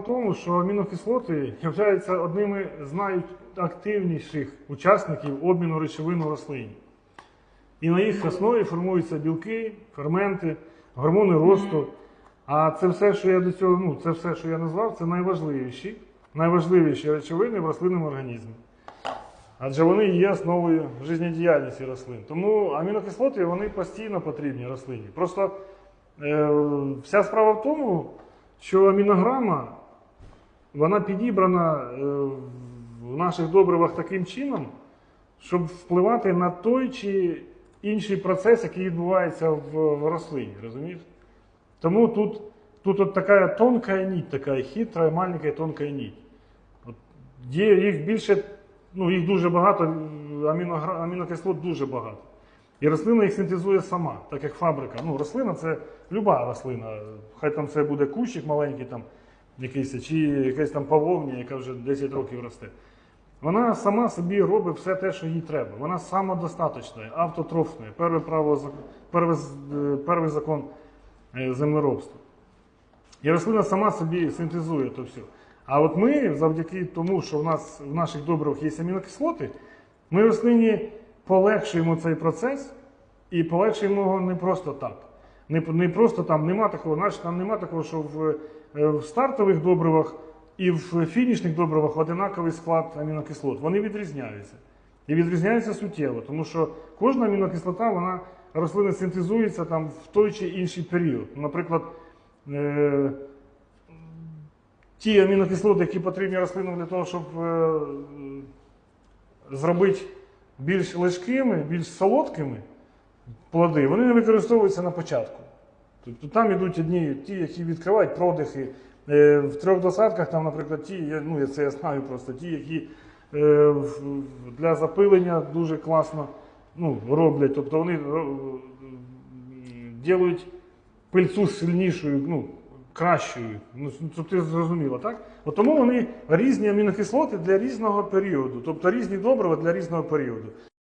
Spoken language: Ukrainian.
в тому, що амінокислоти являються одними з найактивніших учасників обміну речовин у рослині. І на їх основі формуються білки, ферменти, гормони росту. А це все, що я до цього, ну, це все, що я назвав, це найважливіші, найважливіші речовини в рослинному організмі. Адже вони є основою життєдіяльності рослин. Тому амінокислоти вони постійно потрібні рослині. Просто е, вся справа в тому, що амінограма вона підібрана е, в наших добривах таким чином, щоб впливати на той чи інший процес, який відбувається в, рослині. Розумієш? Тому тут, тут от така тонка нить, така хитра, маленька тонка нить. От є їх більше, ну їх дуже багато, амінокислот дуже багато. І рослина їх синтезує сама, так як фабрика. Ну, рослина це люба рослина. Хай там це буде кущик маленький, там, якийсь, чи якась там павловня, яка вже 10 років росте. Вона сама собі робить все те, що їй треба. Вона самодостаточна, автотрофна. Перше право, перший, е, перший закон е, землеробства. І рослина сама собі синтезує то все. А от ми, завдяки тому, що в нас в наших добривах є амінокислоти, ми рослині полегшуємо цей процес і полегшуємо його не просто так. Не, не просто там нема такого, значить там нема такого, що в, е, в стартових добривах і в фінішних добривах одинаковий склад амінокислот. Вони відрізняються. І відрізняються суттєво, тому що кожна амінокислота, вона рослини синтезується там в той чи інший період. Наприклад, е, ті амінокислоти, які потрібні рослинам для того, щоб е, зробити більш легкими, більш солодкими плоди, вони не використовуються на початку. Тобто там йдуть одні ті, які відкривають продихи. Е, В трьох досадках, там, наприклад, ті, ну це я знаю просто, ті, які е, для запилення дуже класно ну, роблять. Тобто вони роблять пильцу сильнішою, ну, кращою. Ну, це ти зрозуміло, так? От тому вони різні амінокислоти для різного періоду, тобто різні добрива для різного періоду.